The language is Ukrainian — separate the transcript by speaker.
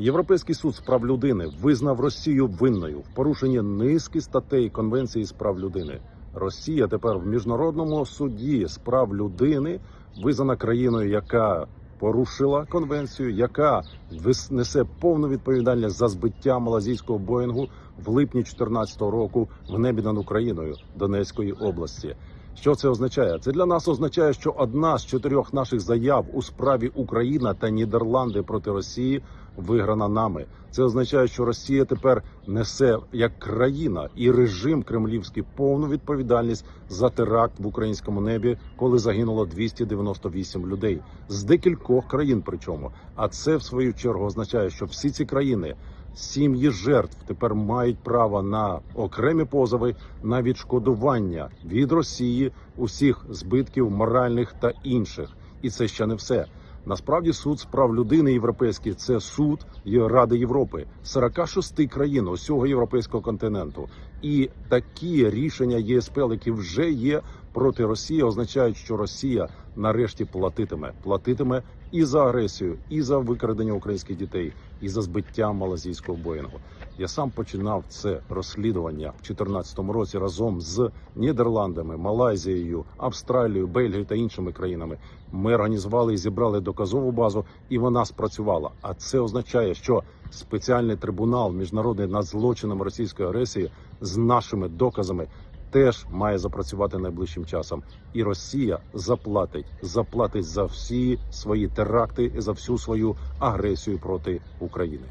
Speaker 1: Європейський суд з прав людини визнав Росію винною в порушенні низки статей Конвенції з прав людини. Росія тепер в міжнародному суді з прав людини визнана країною, яка порушила конвенцію, яка несе повну відповідальність за збиття малазійського боїнгу в липні 2014 року в небі над Україною Донецької області. Що це означає? Це для нас означає, що одна з чотирьох наших заяв у справі Україна та Нідерланди проти Росії виграна нами. Це означає, що Росія тепер несе як країна і режим кремлівський повну відповідальність за теракт в українському небі, коли загинуло 298 людей з декількох країн. Причому, а це в свою чергу означає, що всі ці країни. Сім'ї жертв тепер мають право на окремі позови на відшкодування від Росії усіх збитків моральних та інших. І це ще не все. Насправді суд з прав людини європейський це суд Ради Європи 46 країн усього європейського континенту. І такі рішення ЄСПЛ, які вже є проти Росії, означають, що Росія нарешті платитиме, платитиме і за агресію, і за викрадення українських дітей, і за збиття малазійського боїнгу. Я сам починав це розслідування в 2014 році разом з Нідерландами, Малайзією, Австралією, Бельгією та іншими країнами. Ми організували і зібрали доказову базу, і вона спрацювала. А це означає, що спеціальний трибунал міжнародний над злочином російської агресії з нашими доказами. Теж має запрацювати найближчим часом, і Росія заплатить заплатить за всі свої теракти за всю свою агресію проти України.